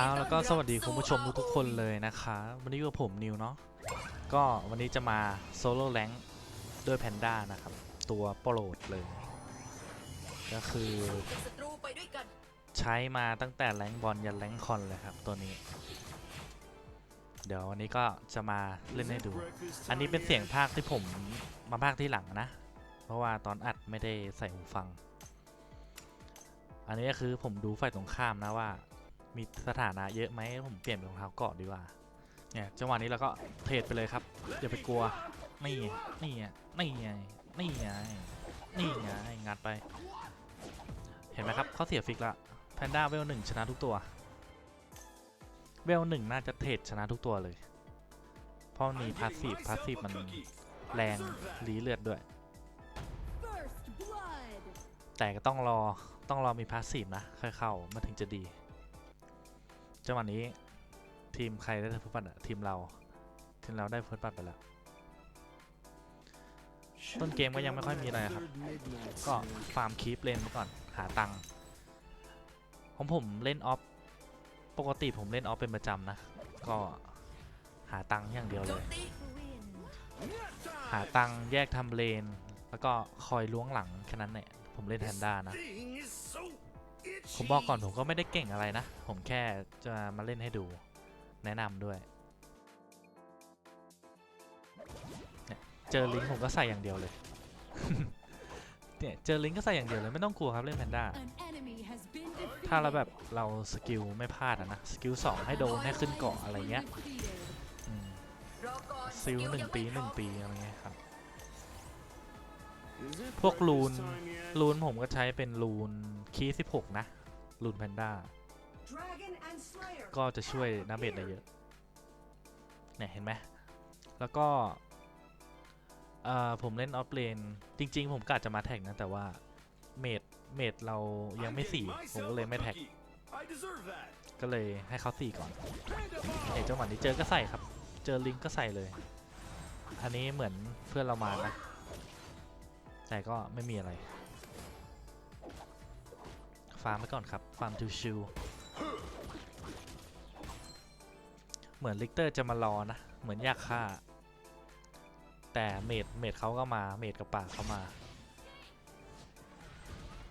อ้าวแล้วก็สวัสดีคุณผู้ชมทุกๆคนเลยนะคะ วันนี้อยู่กับผมนิวเนาะก็วันนี้จะมาโซโล่แ n งด้วยแพนด้านะครับ ตัวโปรดเลย ก็คือใช้มาตั้งแต่แรงบอลยันแรงคอนเลยครับตัวนี้ เดี๋ยววันนี้ก็จะมาเล่นให้ดู อันนี้เป็นเสียงภาคที่ผมมาภาคที่หลังนะ เพราะว่าตอนอัดไม่ได้ใส่หูฟัง อันนี้ก็คือผมดูฝ่ายตรงข้ามนะว่า มีสถานะเยอะไหมผมเปลี่ยนเป็นรองเท้าเกาะดีกว่าเนี่ยจังหวะนี้เราก็เทรดไปเลยครับอย่าไปกลัวนี่นี่ไงนี่ไงนี่ไงนี่ไงงัดไป เห็นไหมครับเขาเสียฟิกละแพนด้าเวลหนึ่งชนะทุกตัวเวลหนึ่งน่าจะเทรดชนะทุกตัวเลย เพราะมีพาสซีฟพาสซีฟมันแรงรีเลือดด้วย แต่ก็ต้องรอต้องรอมีพาสซีฟนะค่อยเข้ามันถึงจะดี จังหวะนี้ทีมใครได้เฟิร์สบัตอะทีมเรา ทีมเราได้เฟิร์สบัตไปแล้ว ต้นเกมก็ยังไม่ค่อยมีอะไรครับ ก็ฟาร์มคีปเลนไปก่อนหาตังค์ของผมเล่นออฟปกติผมเล่นออฟเป็นประจำนะ ก็หาตังค์อย่างเดียวเลย หาตังค์แยกทำเลน แล้วก็คอยล้วงหลังแค่นั้นแหละผมเล่นแพนด้านะ ผมบอกก่อนผมก็ไม่ได้เก่งอะไรนะ ผมแค่จะมาเล่นให้ดู แนะนำด้วยเนี่ยเจอลิงก์ผมก็ใส่อย่างเดียวเลย เนี่ยเจอลิงก์ก็ใส่อย่างเดียวเลยไม่ต้องกลัวครับเล่นแพนด้า An enemy has been defeated. ถ้าเราแบบเราสกิลไม่พลาดอะนะ สกิลสองให้โดนให้ขึ้นเกาะอะไรเงี้ย Defeated. อืมรอก่อนซิลสกิลหนึ่งยังปีไม่หนึ่งพร้อมปีอะไรเงี้ยครับ พวกรูนรูนผมก็ใช้เป็นรูนคีสิบหกนะ รูนแพนด้าก็จะช่วยดาเมจได้เยอะเนี่ยเห็นไหมแล้วก็เอ่อผมเล่นออฟเลน จริง ๆ ผมกะจะมาแท็กนะ แต่ว่าเมดเมดเรายังไม่สี่ผมก็เลยไม่แท็ก ก็เลยให้เขาสี่ก่อนเห็นจังหวะนี้เจอก็ใส่ครับ เจอลิงก์ก็ใส่เลย อันนี้เหมือนเพื่อนเรามานะแต่ก็ไม่มีอะไร ฟาร์มไปก่อนครับ ฟาร์มชิวๆเหมือนลิกเตอร์จะมารอนะ เหมือนอยากฆ่า แต่เมดเมดเขาก็มา เมดกับป่าเขามา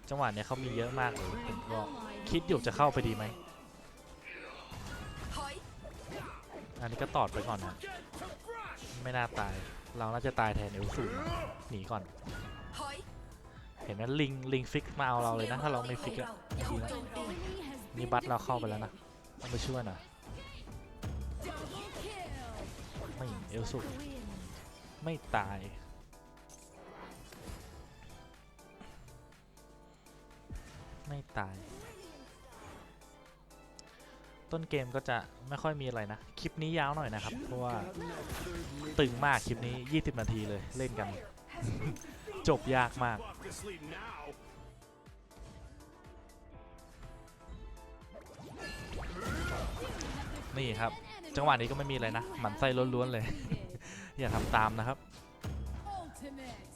จังหวะเนี้ยเขามีเยอะมากเลยผมก็คิดอยู่จะเข้าไปดีไหม อันนี้ก็ตอดไปก่อนนะ ไม่น่าตาย เราน่าจะตายแทนเอลสูหนีก่อน ห็นไหมลิงลิงฟิกมาเอาเราเลยนะ ถ้าเราไม่ฟิกอะอย่าดีถูกนะโจมตี enemy has นี่ been บัตรเราเข้าไปแล้ว defeated. นะต้องไปช่วยหน่อย Double kill. ไม่เอลสู Win. ไม่ตายไม่ตาย ต้นเกมก็จะไม่ค่อยมีอะไรนะ คลิปนี้ยาวหน่อยนะครับ เพราะว่าตึงมากคลิปนี้ 20 นาทีเลยเล่นกัน จบยากมาก นี่ครับ จังหวะนี้ก็ไม่มีอะไรนะ หมันไส้ล้วนๆเลย อย่าทำตามนะครับ Ultimate.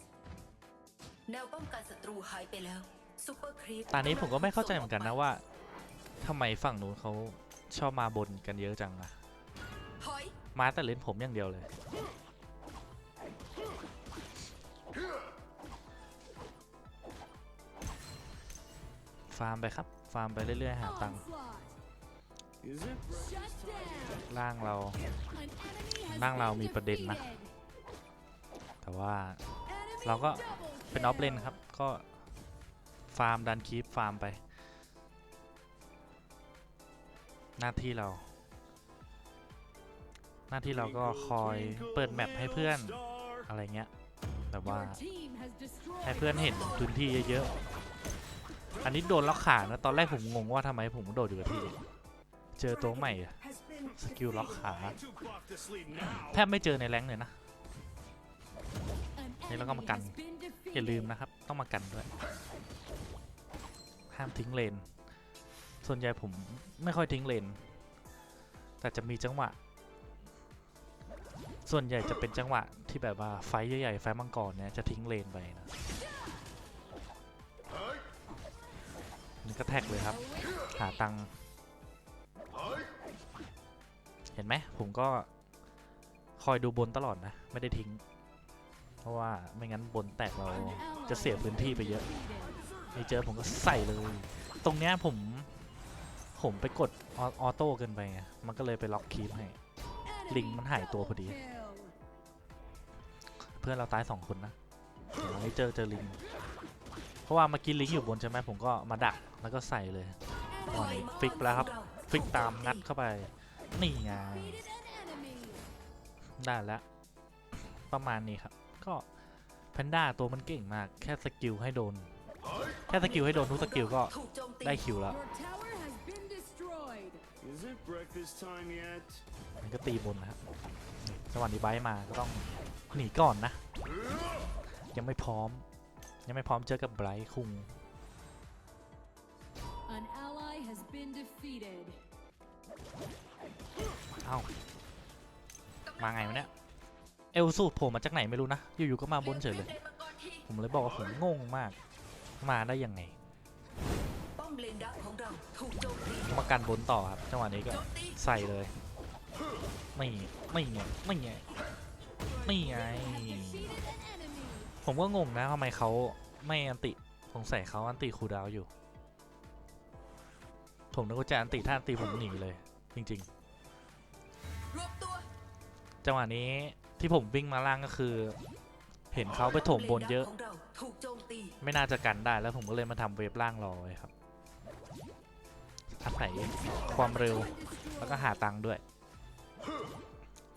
แนวป้องกันศัตรูหายไปแล้วซูเปอร์ครีปตอนนี้ผมก็ไม่เข้าใจเหมือนกันนะว่าทำไมฝั่งนู้นเขาชอบมาบนกันเยอะจังอะถอยมาแต่เล่นผมอย่างเดียวเลย ฟาร์มไปครับ ฟาร์มไปเรื่อยๆ หาตังค์ Onslaught. Shut down. ล่างเรา An enemy has ร่างเรา been มีประเด็นนะ defeated. แต่ว่า Enemy เราก็ double เป็นออฟเลน kill. ครับ ก็ฟาร์มดันคีปฟาร์มไป หน้าที่เรา หน้าที่เราก็คอยเปิดแมปให้เพื่อนอะไรเงี้ย แบบว่า Your team has destroyed ให้เพื่อนเห็น a tower. พื้นที่เยอะๆ อันนี้โดนล็อกขานะตอนแรกผมงงว่าทำไมผมโดดอยู่กับที่ เจอตัวใหม่สกิลล็อกขาแทบไม่เจอในแรงเลยนะนี่เราก็มากันอย่าลืมนะครับ ต้องมากันด้วย ห้ามทิ้งเลน ส่วนใหญ่ผมไม่ค่อยทิ้งเลน แต่จะมีจังหวะ ส่วนใหญ่จะเป็นจังหวะที่แบบว่าไฟใหญ่ๆไฟมังกรเนี่ยจะทิ้งเลนไปนะ นี่ก็แท็กเลยครับ หาตังค์เห็นไหมผมก็คอยดูบนตลอดนะ ไม่ได้ทิ้ง เพราะว่าไม่งั้นบนแตกเราจะเสียพื้นที่ไปเยอะ defeated. นี่เจอผมก็ใส่เลย ตรงเนี้ยผมผมไปกดออโต้เกินไปไงมันก็เลยไปล็อกคีปให้ ลิงมันหายตัวพอดี เพื่อนเราตายสองคนนะเดี๋ยวนี้เจอเจอลิง เพราะว่าเมื่อกี้ลิงอยู่บนใช่ไหมผมก็มาดัก แล้วก็ใส่เลยปล่อยฟิกไปแล้วครับมังกรฟิกตามงัดเข้าไป นี่ไง Defeated an enemy. ได้แล้ว ประมาณนี้ครับ ก็แพนด้าตัวมันเก่งมาก แค่สกิลให้โดน แค่สกิลให้โดนทุกสกิลก็ถูกโจมตีได้คิวแล้ว Your tower has been destroyed. Is it breakfast time yet? มันก็ตีบนนะครับนี่จังหวะนี้ไบร์ทมาก็ต้องหนีก่อนนะ ยังไม่พร้อม ยังไม่พร้อมเจอกับไบรท์คุง defeated. เอ้ามาไงวะเนี่ย เอลสูโผล่มาจากไหนไม่รู้นะ อยู่ๆก็มาบนเฉยเลยรีกมังกรทีผมเลยบอกว่าผมงงมาก มาได้ยังไงป้อมเลนดักของเราถูกโจมตีมากันบนต่อครับ จังหวะนี้ก็โจมตีใส่เลย ไม่ไม่ไงไม่ไงไม่ไง Defeated an enemy. ผมก็งงนะทำไมเขาไม่อันติสงสัยเขาอันติคูลดาวน์อยู่ ผมนึกว่าจะอันติถ้าอันติผมหนีเลย จริงรวบตัวๆจังหวะนี้ที่ผมวิ่งมาล่างก็คือ เห็นเขาไปโถมบนเยอะป้มลดักของเราถูกโจมตีไม่น่าจะกันได้แล้วผมก็เลยมาทำเวฟล่างรอไว้ครับอาศัยความเร็วแล้วก็หาตังค์ด้วย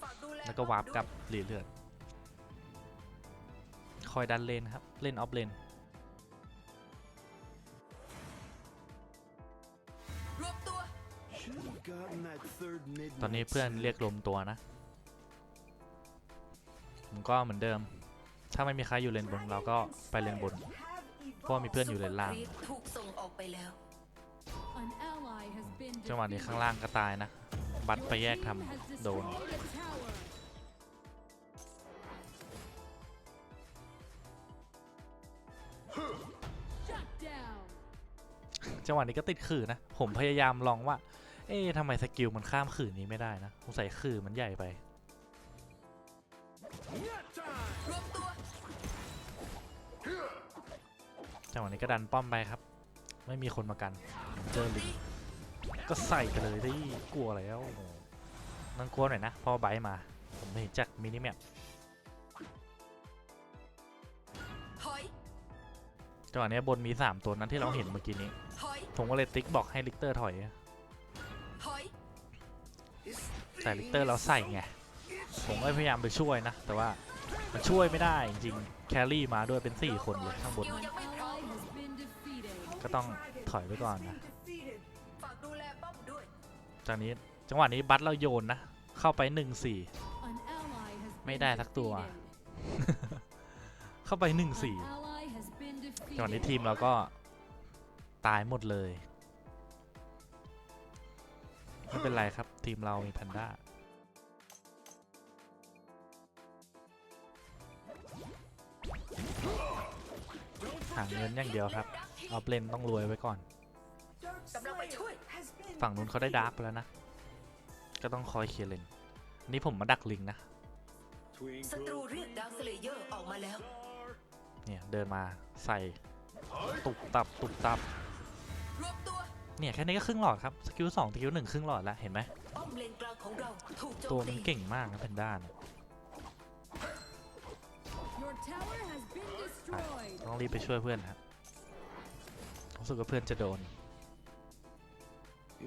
ฝากดูแลแล้วก็วาร์ปกลับหลีเลือดคอยดันเลนครับ เล่นออฟเลน ตอนนี้เพื่อนเรียกรวมตัวนะ ผมก็เหมือนเดิม ถ้าไม่มีใครอยู่เลนบนเราก็ไปเลนบน เพราะว่ามีเพื่อนอยู่เลนล่าง ถูกส่งออกไปแล้วจังหวะนี้ข้างล่างก็ตายนะ บัตไปแยกทำโดน จังหวะนี้ก็ติดขื่อนะ ผมพยายามลองว่า เอ๊ะทำไมสกิลมันข้ามขื่อนี้ไม่ได้นะสงสัยขื่อมันใหญ่ไป Nut time! รวบตัวจังหวะนี้ก็ดันป้อมไปครับ ไม่มีคนมากัน เจอลิงก็ใส่กันเลยดิกลัวแล้วนั่งกลัวหน่อยนะเพอไบร์ทมา ผมเห็นจากมินิแมปถอยจังหวะนี้บนมี 3 ตัวนั้นที่เราเห็นเมื่อกี้นี้ถอยผมก็เลยติ๊กบอกให้ลิกเตอร์ถอย แต่ลิเตอร์เราใส่ไง ผมก็พยายามไปช่วยนะ แต่ว่ามันช่วยไม่ได้จริงๆแครี่มาด้วยเป็น 4 คนเลยข้างบน ก็ต้องถอยไปก่อนนะจากนี้จังหวะนี้บัตเราโยนนะ เข้าไป 1-4 ไม่ได้สักตัว เข้าไป 1-4จังหวะนี้ทีมเราก็ตายหมดเลย ไม่เป็นไรครับ ทีมเรามีแพนด้าหาเงินอย่างเดียวครับเอาเลนต้องรวยไว้ก่อนกำลังไปช่วยฝั่งนู้นเขาได้ดาร์กไปแล้วนะ ก็ต้องคอยเคลียร์เลนอันนี่ผมมาดักลิงนะศัตรู Twinkle, เรียกดาวสเลเยอร์ออกมาแล้ว star. เนี่ยเดินมาใส่ตุบตับตุบตับรวบตัว เนี่ยแค่นี้ก็ครึ่งหลอดครับสกิลสองสกิลหนึ่งครึ่งหลอดแล้วเห็นไหมป้อมเลนกลางของเราถูกโจตัวมมัตีนเก่งมากนะแพนด้าเนี่ย Your tower has been destroyed. ต้องรีบไปช่วยเพื่อนครับรู้สึกว่าเพื่อนจะโดน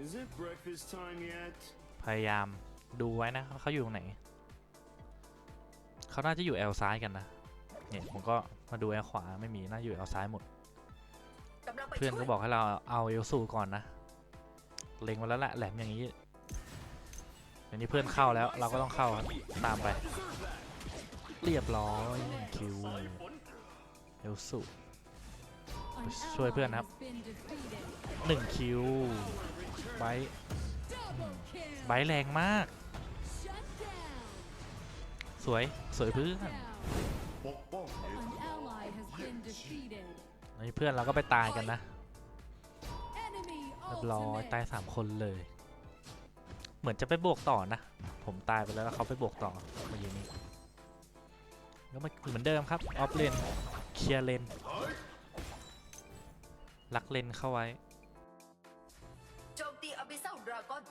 Is it breakfast time yet? พยายามดูไว้นะว่าเขาอยู่ตรงไหน เขาน่าจะอยู่แอลซ้ายกันนะ เนี่ยผมก็มาดูแอลขวาไม่มีน่าอยู่แอลซ้ายหมดกำลังไป เพื่อนก็บอกให้เราเอาเอลสูก่อนนะ เล็งมาแล้วแหละแหลมอย่างนี้อันนี้เพื่อนเข้าแล้วเราก็ต้องเข้าตามไป เรียบร้อยคิวเอลสูช่วยเพื่อนครับหนึ่งคิวไบไบแรงมาก สวย สวยเพื่อน นี่เพื่อนเราก็ไปตายกันนะ Enemy เรียบร้อย ultimate. ตายสามคนเลย เหมือนจะไปบวกต่อนะ ผมตายไปแล้วแล้วเขาไปบวกต่อเมื่อกี้นี้ก็มาเหมือนเดิมครับออฟเลนเคลียร์เลนลักเลนเข้าไว้โจมตีอบิเซลดราก้อน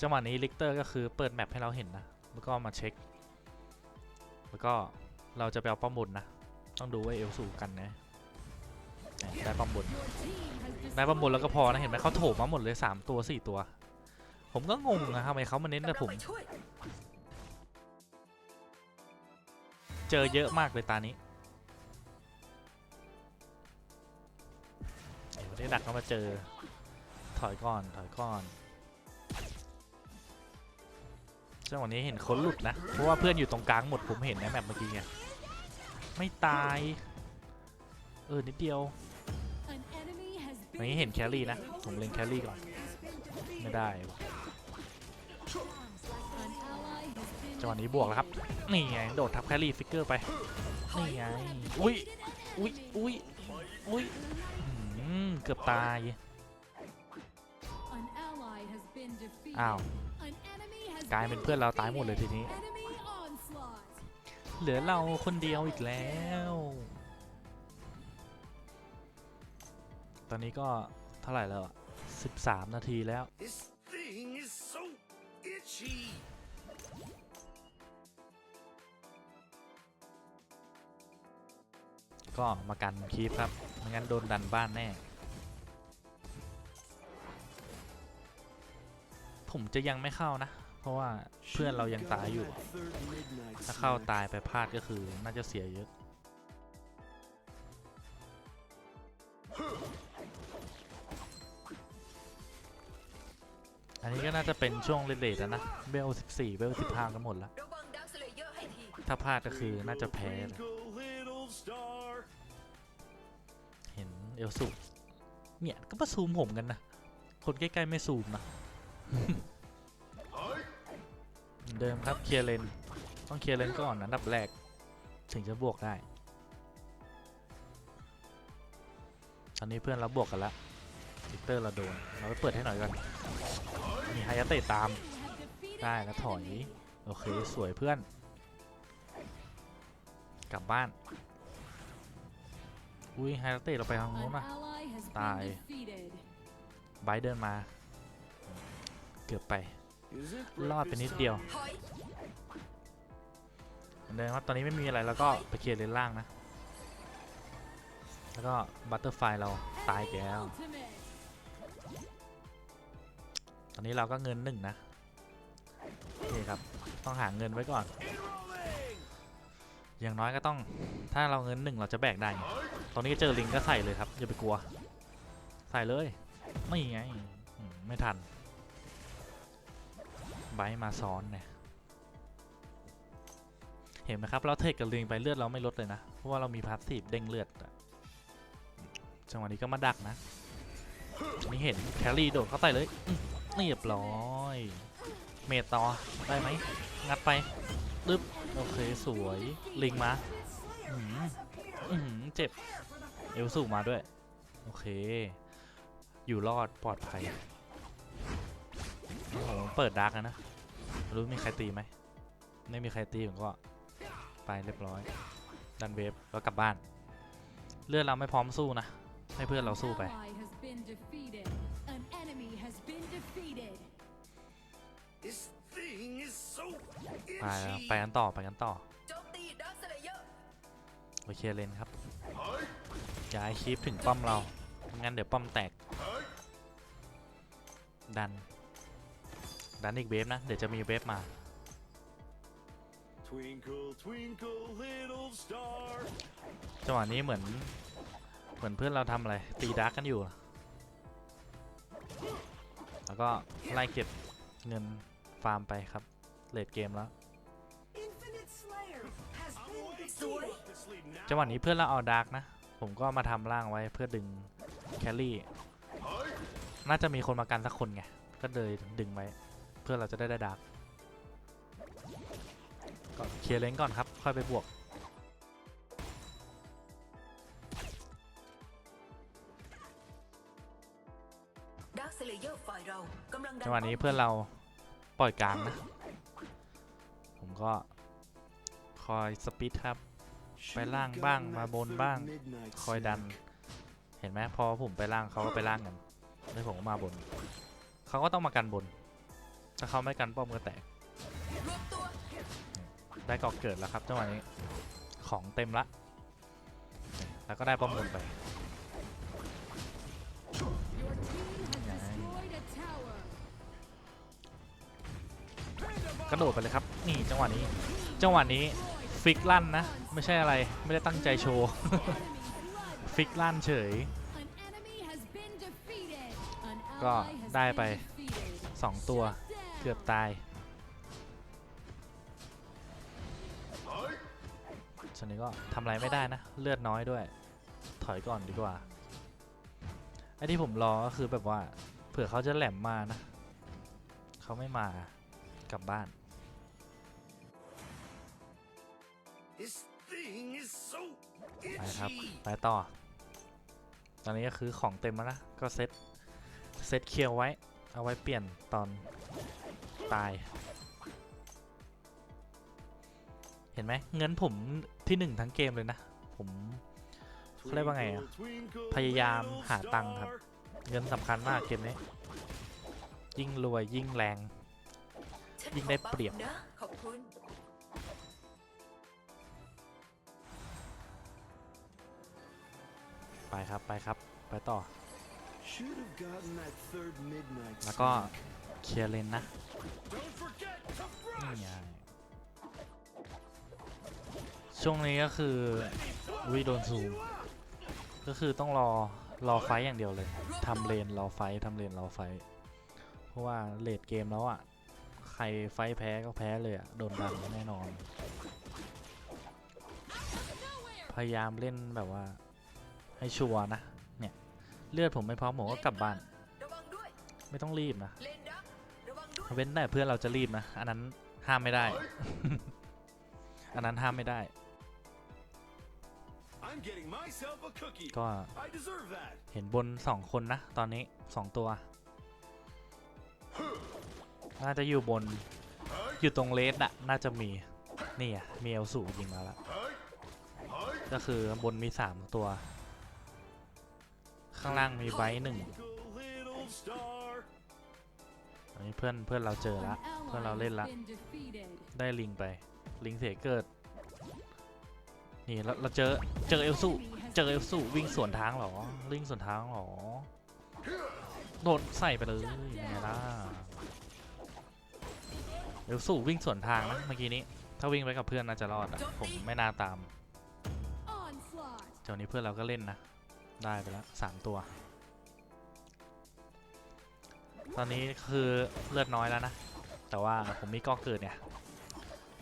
จังหวะนี้ลิกเตอร์ก็คือเปิดแมปให้เราเห็นนะ แล้วก็มาเช็ค แล้วก็เราจะไปเอาป้อมบนนะ ต้องดูว่าเอลสูกันนะเนี่ยได้ป้อมบน Your team has ได้ป้อมบน destroyed แล้วก็พอนะเห็นไหมเขาโถมมาหมดเลย 3 ตัว 4 ตัว ผมก็งงนะทำไมเขามาเน้นแต่กำลัผงมไปช่วยเจอเยอะมากเลยตานี้เดี๋ยวได้ดักเข้ามาเจอ ถอยก่อนถอยก่อนจังหวะนี้เห็นคนหลุดนะ เพราะว่าเพื่อนอยู่ตรงกลางหมดผมเห็นนะแบบเมื่อกี้ไง ไม่ตาย เออนิดเดียวอย่างนี้เห็นแครี่นะ ผมเล็งแครี่ก่อน ไม่ได้วะ An ally has been จังหวะนี้บวกแล้วครับ นี่ไง โดดทับแครี่ฟิกเกอร์ไป นี่ไง อุ้ย อุ้ย อุ้ย อุ้ยอืมเกือบตาย อ้าว กลายเป็นเพื่อนเราตายหมดเลยทีนี้ เหลือเราคนเดียวอีกแล้ว ตอนนี้ก็เท่าไหร่แล้วอะ13 นาทีแล้ว This thing is so itchy. ก็มากันคีปครับ ไม่งั้นโดนดันบ้านแน่ ผมจะยังไม่เข้านะ เพราะว่าเพื่อนเรายังตายอยู่ ถ้าเข้าตายไปพลาดก็คือน่าจะเสียเยอะ อันนี้ก็น่าจะเป็นช่วงเลทๆแล้วนะเบล14 เบล15 กันหมดแล้วระวังดักสเลเยอร์ให้ทีถ้าพลาดก็คือน่าจะแพ้เลยเห็นเอลสุเนี่ยก็มาซูมผมกันนะ คนใกล้ ๆ ไม่ซูมนะ อนเดิมครับเคลียร์เลนต้องเคลียร์เลนก่อนอันดับแรก ถึงจะบวกได้ ตอนนี้เพื่อนเราบวกกันแล้วซิกเตอร์เราโดนเราไปเปิดให้หน่อยก่อนมีไฮยาเตะตาม You have defeated ได้ an แล้วถอย enemy. โอเคสวยเพื่อน กลับบ้านอุ้ยไฮยาเตะเราไปทาง An โน้นนะ ally has Tài. been defeated. ไบร์ทเดินมา เกือบไป Is it รอดไปนิดเดียวเหมือนเดิมครับตอนนี้ไม่มีอะไรแล้วก็ไปเคลียร์เลนล่างนะ แล้วก็บัตเตอร์ไฟเราตายแล้ว ตอนนี้เราก็เงินหนึ่งนะโอเคครับต้องหาเงินไว้ก่อน อย่างน้อยก็ต้องถ้าเราเงินหนึ่งเราจะแบกได้ ตอนนี้เจอลิงก็ใส่เลยครับอย่าไปกลัว ใส่เลยไม่ไงไม่ทัน ไบร์มาซ้อนเนี่ยเห็นไหมครับ เราเทคกับลิงไปเลือดเราไม่ลดเลยนะ เพราะว่าเรามีพาสซีฟเด้งเลือดจังหวะนี้ก็มาดักนะ นี่เห็นแครี่โดดเข้าใส่เลยเรียบร้อย เมตต่อได้ไหม งัดไปตึ๊บโอเคสวยลิงมาอื้อหืออื้อหือเจ็บ เอลสูมาด้วย โอเค อยู่รอดปลอดภัย โอ้โหเปิดดาร์กแล้วนะไม่รู้มีใครตีไหม ไม่มีใครตีผมก็ไปเรียบร้อย ดันเวฟแล้วกลับบ้าน เลือดเราไม่พร้อมสู้นะ ให้เพื่อนเราสู้ไป Ally has been defeated. An enemy has been defeated. This thing is so ไปแล้ว itchy. ไปกันต่อไปกันต่อโจมตีดักสเลเยอร์ไปเคลียร์เลนครับย้ายคีปถึงป้อมเราไม่งั้นเดี๋ยวป้อมแตก ดัน ดันอีกเวฟนะ เดี๋ยวจะมีเวฟมา Twinkle, twinkle, little star. จังหวะนี้เหมือน เหมือนเพื่อนเราทำอะไร ตีดาร์กกันอยู่ แล้วก็ไล่เก็บเงินฟาร์มไปครับเลดเกมแล้วสวย To sleep now. จังหวะนี้เพื่อนเราเอาดาร์กนะ ผมก็มาทำร่างไว้เพื่อดึงแคลรี่ น่าจะมีคนมากันสักคนไง ก็เลยดึงไว้ เพื่อเราจะได้ได้ดาร์กก็เคลียร์เลนก่อนครับ ค่อยไปบวกดักสเลเยอร์ฝ่ายเรากำลังดัจังหวะนี้ป้มเพื่อนเราปล่อยกลางนะ ผมก็คอยสปิดครับ ไปล่างบ้างมาบนบ้าง คอยดัน เห็นไหมพอผมไปล่างเขาก็ไปล่างกันแล้วผมก็มาบน เขาก็ต้องมากันบน ถ้าเขาไม่กันป้อมก็แตก ได้ก่อเกิดแล้วครับจังหวะนี้ ของเต็มละ แล้วก็ได้ป้อมบนไปกระโดดไปเลยครับ นี่จังหวะนี้ จังหวะนี้ฟิกลั่นนะ ไม่ใช่อะไร ไม่ได้ตั้งใจโชว์ ฟิกลั่นเฉย ก็ได้ไป 2 ตัว กือบตายชนนี้ก็ทำอะไรไม่ได้นะ เลือดน้อยด้วย ถอยก่อนดีกว่าไอ้ที่ผมรอก็คือแบบว่า เผื่อเขาจะแหลมมานะ เขาไม่มากลับบ้าน This thing is so ไปครับ itchy. ไปต่อ ตอนนี้ก็คือของเต็มแล้วนะ ก็เซ็ต เซ็ตเคียวไว้ เอาไว้เปลี่ยนตอน ตาย เห็นไหมเงินผมที่หนึ่งทั้งเกมเลยนะ ผมเขาเรียกว่าไงอะ Twinkle, twinkle, พยายาม little หาตังค์ครับ star. เงินสำคัญมากเกมนี้ ยิ่งรวยยิ่งแรงฉันยิ่งได้ขอบัฟเปรียบนะขอบคุณไปครับ ไปครับ ไปต่อ แล้วก็ snack. เคลียร์เลนนะ Don't forget to นี่ brush. ไงช่วงนี้ก็คือวิโดนซูม ก็คือต้องรอรอไฟต์อย่างเดียวเลยทำเลนรอไฟต์ทำเลนรอไฟต์เพราะว่าเลดเกมแล้วอะ ใครไฟต์แพ้ก็แพ้เลยอะ โดนดันแน่นอน พยายามเล่นแบบว่าให้ชัวร์นะ เนี่ยเลือดผมไม่พร้อมผมก็กลับบ้านระวังด้วยไม่ต้องรีบนะเลนดักระวังด้วยเว้นแต่เพื่อนเราจะรีบนะ อันนั้นห้ามไม่ได้ อันนั้นห้ามไม่ได้ I'm getting myself a cookie. ก็ I deserve that. เห็นบนสองคนนะ ตอนนี้สองตัว น่าจะอยู่บน อยู่ตรงเลสอะน่าจะมี นี่อะมีเอลสูยิงมาแล้ว ก็คือบนมีสามตัว ข้างล่างมีไบต์หนึ่ง Twinkle, little star. อันนี้เพื่อนเพื่อนเราเจอ An ละเพื่อนเรา ally เล่น has ละ been defeated. ได้ลิงไป ลิงเสียเกิด นี่เราเราเจอเจอเอลสูเจอเอลสูวิ่งสวนทางเหรอวิ่งสวนทางเหรอโดนใส่ไปเลยยังไงล่ะเอลสูวิ่งสวนทางนะเมื่อกี้นี้ ถ้าวิ่งไปกับเพื่อนน่าจะรอดอะผมไม่น่าตาม Onslaught. เจ้านี้เพื่อนเราก็เล่นนะ ได้ไปแล้วสามตัว ตอนนี้คือเลือดน้อยแล้วนะ แต่ว่าผมมีก้อเกิดเนี่ย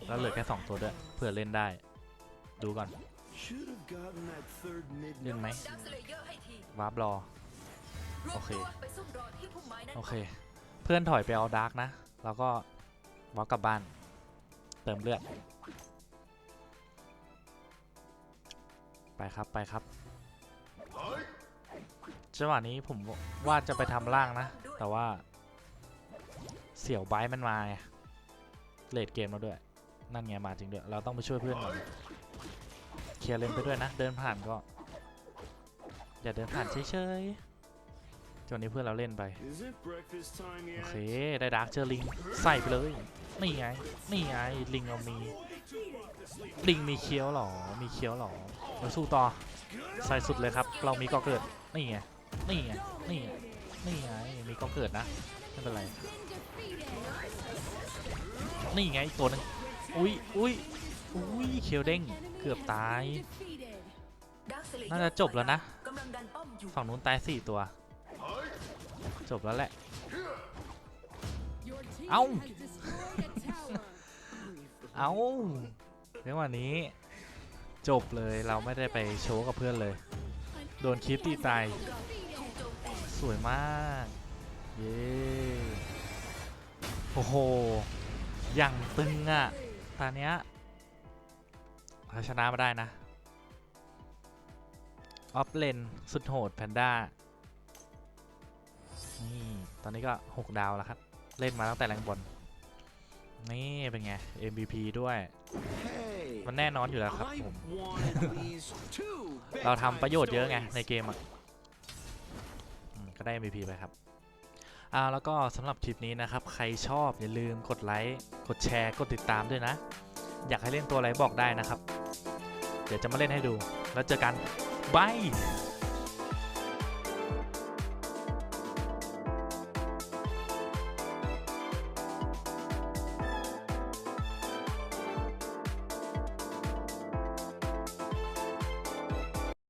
แล้วเหลือแค่สองตัวด้วยเพื่อเล่นได้ ดูก่อนเล่นไหมวาร์ปรอ โอเค โอเค เพื่อนถอยไปเอาดาร์กนะ แล้วก็วาร์ปกลับบ้าน เติมเลือด ไปครับ ไปครับ จังหวะนี้ผมว่าจะไปทำล่างนะ แต่ว่า เสี่ยวไบร์มันมาไงเลดเกมแล้วด้วย นั่นไงมาจริงด้วยเราต้องไปช่วยเพื่อนก่อนเคลียร์เลนไปด้วยนะ เดินผ่านก็ อย่าเดินผ่านเฉยๆจนนี้เพื่อนเราเล่นไปโอเคได้ดาร์กเจอลิงใส่ไปเลยนี่ไงนี่ไงลิงเรามีลิงมีเคี้ยวหรอมีเคี้ยวหรอเราสู้ต่อ ใส่สุดเลยครับ เรามีก็เกิด นี่ไง นี่ไง นี่ไง นี่ไง มีก็เกิดนะ ไม่เป็นไร นี่ไงอีกตัวนึงอุ้ยอุ้ยอุ้ยเคียวเด้ง เกือบตาย น่าจะจบแล้วนะ ฝั่งนู้นตายสี่ตัว จบแล้วแหละ Your team Ow. has destroyed a tower. เอาเรื่องวันนี้ จบเลยเราไม่ได้ไปโชว์กับเพื่อนเลย โดนคลิปตีตาย สวยมาก เย้โอ้โหอย่างตึงอะ่ะตอนเนี้ยชนะมาได้นะ ออฟเลน สุดโหดแพนด้า นี่ ตอนนี้ก็ 6 ดาวแล้วครับ เล่นมาตั้งแต่แรงบอลนี่ เป็นไง MVP ด้วย Hey, มันแน่นอนอยู่แล้วครับ I ผม wanted these two เรา bedtime ทำประโยชน์เยอะไงใน stories. เกมอะอืมก็ได้ MVP ไปครับอ่าแล้วก็สำหรับคลิปนี้นะครับ ใครชอบอย่าลืมกดไลค์ กดแชร์ กดติดตามด้วยนะ อยากให้เล่นตัวอะไรบอกได้นะครับ เดี๋ยวจะมาเล่นให้ดู แล้วเจอกันบาย